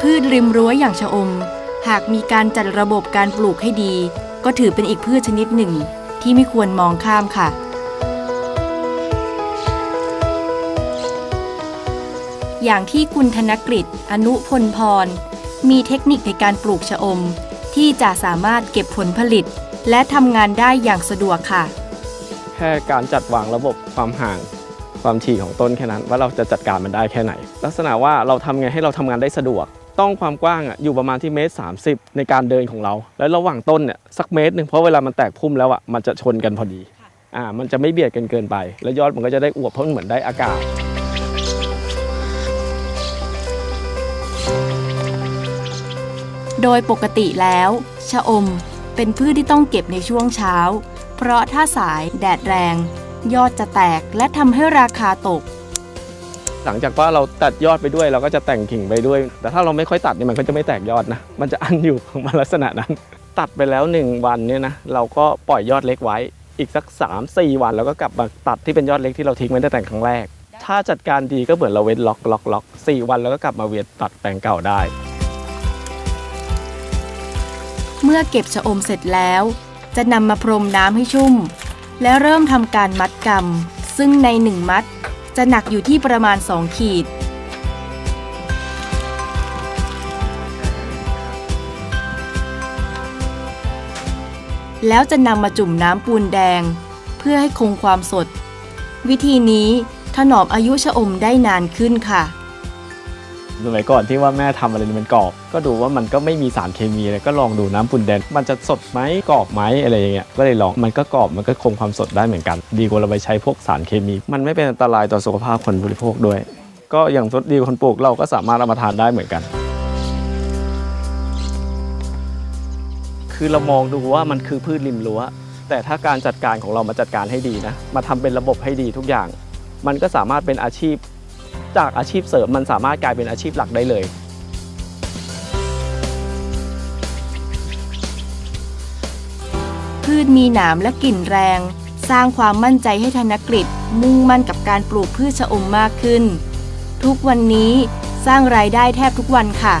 พืชริมรั้วอย่างชะอม หากมีการจัดระบบการปลูกให้ดี ก็ถือเป็นอีกพืชชนิดหนึ่ง ที่ไม่ควรมองข้ามค่ะ อย่างที่คุณธนกฤษอนุพลพร มีเทคนิคในการปลูกชะอม ที่จะสามารถเก็บผลผลิต และทำงานได้อย่างสะดวกค่ะ แค่การจัดวางระบบความห่างความถี่ของต้นแค่นั้นว่าเราจะจัดการมันได้แค่ไหน ลักษณะว่าเราทำไงให้เราทำงานได้สะดวก ต้องความกว้างอะอยู่ประมาณที่เมตร30 ในการเดินของเรา แล้วระหว่างต้นเนี่ยสักเมตรหนึ่งเพราะเวลามันแตกพุ่มแล้วอะมันจะชนกันพอดีอ่ามันจะไม่เบียดกันเกินไป แล้วยอดมันก็จะได้อวบเพราะมันเหมือนได้อากาศโดยปกติแล้ว ชะอมเป็นพืชที่ต้องเก็บในช่วงเช้า เพราะถ้าสายแดดแรง ยอดจะแตกและทำให้ราคาตก หลังจากว่าเราตัดยอดไปด้วย เราก็จะแต่งกิ่งไปด้วย แต่ถ้าเราไม่ค่อยตัดเนี่ยมันก็จะไม่แตกยอดนะ มันจะอันอยู่ของมันลักษณะนั้น ตัดไปแล้ว 1 วันเนี่ยนะเราก็ปล่อยยอดเล็กไว้อีกสัก 3-4 วันแล้วก็กลับมาตัดที่เป็นยอดเล็กที่เราทิ้งไว้ตั้งแต่ครั้งแรก ถ้าจัดการดีก็เหมือนเราเว้นล็อกล็อกล็อกสี่วันแล้วก็กลับมาเวียนตัดแปลงเก่าได้ เมื่อเก็บชะอมเสร็จแล้ว จะนำมาพรมน้ำให้ชุ่ม และเริ่มทำการมัดกำซึ่งในหนึ่งมัด จะหนักอยู่ที่ประมาณ 2 ขีด แล้วจะนำมาจุ่มน้ำปูนแดง เพื่อให้คงความสด วิธีนี้ถนอมอายุชะอมได้นานขึ้นค่ะ สมัยก่อนที่ว่าแม่ทำอะไรมันกรอบ ก็ดูว่ามันก็ไม่มีสารเคมีเลยก็ลองดูน้ำปุ่นแดงมันจะสดไหมกรอบไหมอะไรอย่างเงี้ยก็เลยลองมันก็กรอบมันก็คงความสดได้เหมือนกัน ดีกว่าเราไปใช้พวกสารเคมี มันไม่เป็นอันตรายต่อสุขภาพคนบริโภคด้วย ก็อย่างสดดีคนปลูกเราก็สามารถเอามาทานได้เหมือนกันคือเรามองดูว่ามันคือพืชริมรั้ว แต่ถ้าการจัดการของเรามาจัดการให้ดีนะ มาทำเป็นระบบให้ดีทุกอย่าง มันก็สามารถเป็นอาชีพ จากอาชีพเสริมมันสามารถกลายเป็นอาชีพหลักได้เลยพืชมีหนามและกลิ่นแรง สร้างความมั่นใจให้ธนกฤษมุ่งมั่นกับการปลูกพืชชะอมมากขึ้น ทุกวันนี้สร้างรายได้แทบทุกวันค่ะ